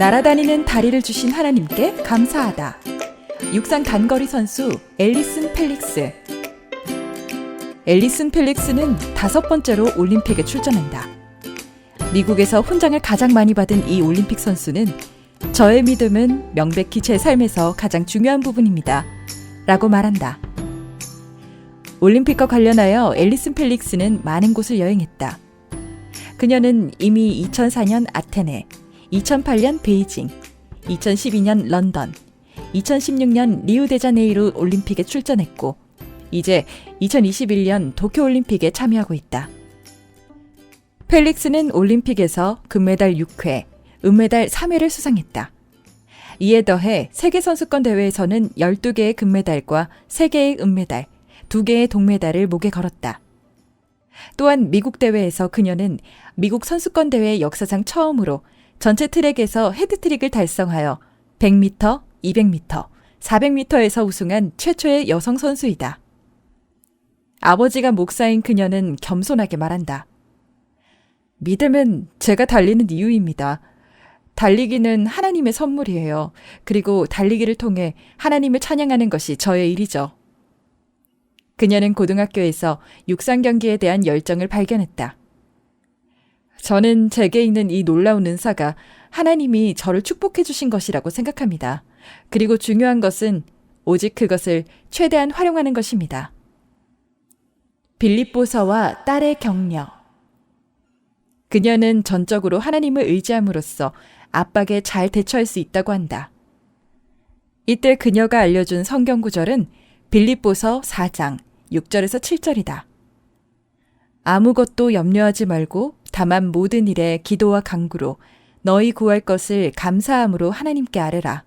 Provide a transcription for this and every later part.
날아다니는 다리를 주신 하나님께 감사하다. 육상 단거리 선수 앨리슨 펠릭스. 앨리슨 펠릭스는 다섯 번째로 올림픽에 출전한다. 미국에서 훈장을 가장 많이 받은 이 올림픽 선수는 저의 믿음은 명백히 제 삶에서 가장 중요한 부분입니다. 라고 말한다. 올림픽과 관련하여 앨리슨 펠릭스는 많은 곳을 여행했다. 그녀는 이미 2004년 아테네, 2008년 베이징, 2012년 런던, 2016년 리우데자네이루 올림픽에 출전했고, 이제 2021년 도쿄올림픽에 참여하고 있다. 펠릭스는 올림픽에서 금메달 6회, 은메달 3회를 수상했다. 이에 더해 세계선수권 대회에서는 12개의 금메달과 3개의 은메달, 2개의 동메달을 목에 걸었다. 또한 미국 대회에서 그녀는 미국 선수권 대회 역사상 처음으로 전체 트랙에서 헤드트릭을 달성하여 100m, 200m, 400m에서 우승한 최초의 여성 선수이다. 아버지가 목사인 그녀는 겸손하게 말한다. 믿음은 제가 달리는 이유입니다. 달리기는 하나님의 선물이에요. 그리고 달리기를 통해 하나님을 찬양하는 것이 저의 일이죠. 그녀는 고등학교에서 육상 경기에 대한 열정을 발견했다. 저는 제게 있는 이 놀라운 은사가 하나님이 저를 축복해 주신 것이라고 생각합니다. 그리고 중요한 것은 오직 그것을 최대한 활용하는 것입니다. 빌립보서와 딸의 격려. 그녀는 전적으로 하나님을 의지함으로써 압박에 잘 대처할 수 있다고 한다. 이때 그녀가 알려준 성경 구절은 빌립보서 4장 6절에서 7절이다. 아무것도 염려하지 말고 다만 모든 일에 기도와 간구로 너희 구할 것을 감사함으로 하나님께 아뢰라.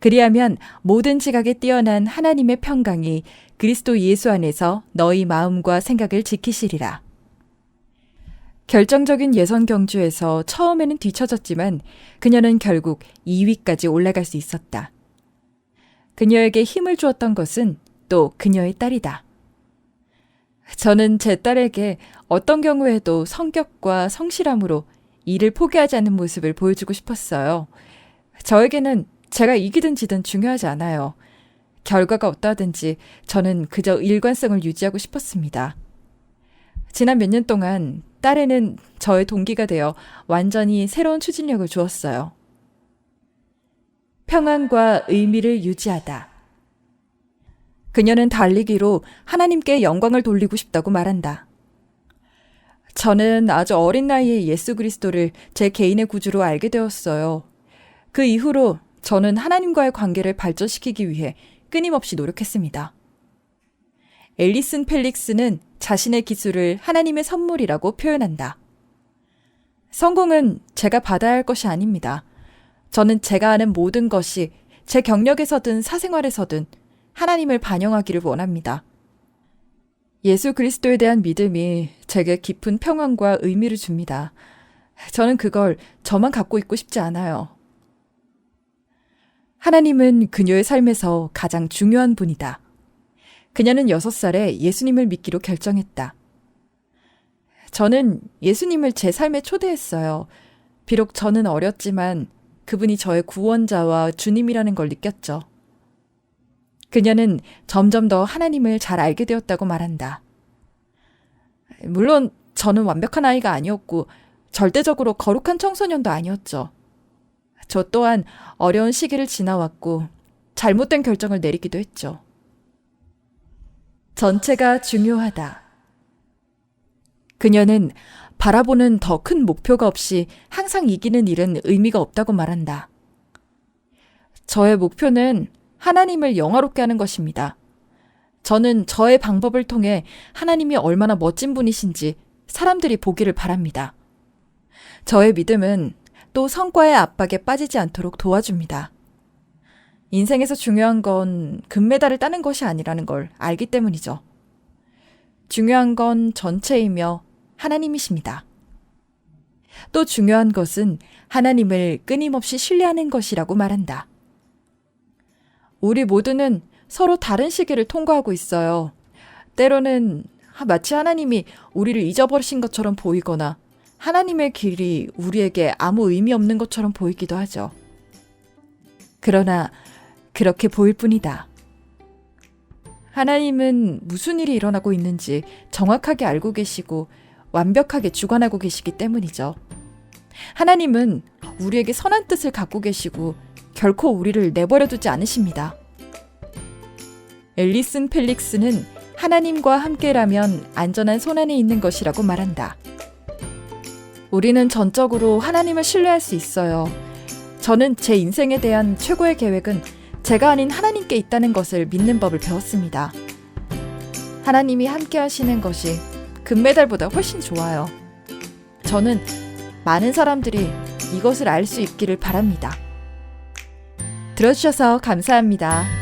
그리하면 모든 지각에 뛰어난 하나님의 평강이 그리스도 예수 안에서 너희 마음과 생각을 지키시리라. 결정적인 예선 경주에서 처음에는 뒤처졌지만 그녀는 결국 2위까지 올라갈 수 있었다. 그녀에게 힘을 주었던 것은 또 그녀의 딸이다. 저는 제 딸에게 어떤 경우에도 성격과 성실함으로 일을 포기하지 않는 모습을 보여주고 싶었어요. 저에게는 제가 이기든 지든 중요하지 않아요. 결과가 어떠하든지 저는 그저 일관성을 유지하고 싶었습니다. 지난 몇 년 동안 딸에는 저의 동기가 되어 완전히 새로운 추진력을 주었어요. 평안과 의미를 유지하다. 그녀는 달리기로 하나님께 영광을 돌리고 싶다고 말한다. 저는 아주 어린 나이에 예수 그리스도를 제 개인의 구주로 알게 되었어요. 그 이후로 저는 하나님과의 관계를 발전시키기 위해 끊임없이 노력했습니다. 앨리슨 펠릭스는 자신의 기술을 하나님의 선물이라고 표현한다. 성공은 제가 받아야 할 것이 아닙니다. 저는 제가 하는 모든 것이 제 경력에서든 사생활에서든 하나님을 반영하기를 원합니다. 예수 그리스도에 대한 믿음이 제게 깊은 평안과 의미를 줍니다. 저는 그걸 저만 갖고 있고 싶지 않아요. 하나님은 그녀의 삶에서 가장 중요한 분이다. 그녀는 6살에 예수님을 믿기로 결정했다. 저는 예수님을 제 삶에 초대했어요. 비록 저는 어렸지만 그분이 저의 구원자와 주님이라는 걸 느꼈죠. 그녀는 점점 더 하나님을 잘 알게 되었다고 말한다. 물론 저는 완벽한 아이가 아니었고 절대적으로 거룩한 청소년도 아니었죠. 저 또한 어려운 시기를 지나왔고 잘못된 결정을 내리기도 했죠. 전체가 중요하다. 그녀는 바라보는 더 큰 목표가 없이 항상 이기는 일은 의미가 없다고 말한다. 저의 목표는 하나님을 영화롭게 하는 것입니다. 저는 저의 방법을 통해 하나님이 얼마나 멋진 분이신지 사람들이 보기를 바랍니다. 저의 믿음은 또 성과의 압박에 빠지지 않도록 도와줍니다. 인생에서 중요한 건 금메달을 따는 것이 아니라는 걸 알기 때문이죠. 중요한 건 전체이며 하나님이십니다. 또 중요한 것은 하나님을 끊임없이 신뢰하는 것이라고 말한다. 우리 모두는 서로 다른 시기를 통과하고 있어요. 때로는 마치 하나님이 우리를 잊어버리신 것처럼 보이거나 하나님의 길이 우리에게 아무 의미 없는 것처럼 보이기도 하죠. 그러나 그렇게 보일 뿐이다. 하나님은 무슨 일이 일어나고 있는지 정확하게 알고 계시고 완벽하게 주관하고 계시기 때문이죠. 하나님은 우리에게 선한 뜻을 갖고 계시고 결코 우리를 내버려 두지 않으십니다. 앨리슨 펠릭스는 하나님과 함께라면 안전한 손안에 있는 것이라고 말한다. 우리는 전적으로 하나님을 신뢰할 수 있어요. 저는 제 인생에 대한 최고의 계획은 제가 아닌 하나님께 있다는 것을 믿는 법을 배웠습니다. 하나님이 함께 하시는 것이 금메달보다 훨씬 좋아요. 저는 많은 사람들이 이것을 알 수 있기를 바랍니다. 들어주셔서 감사합니다.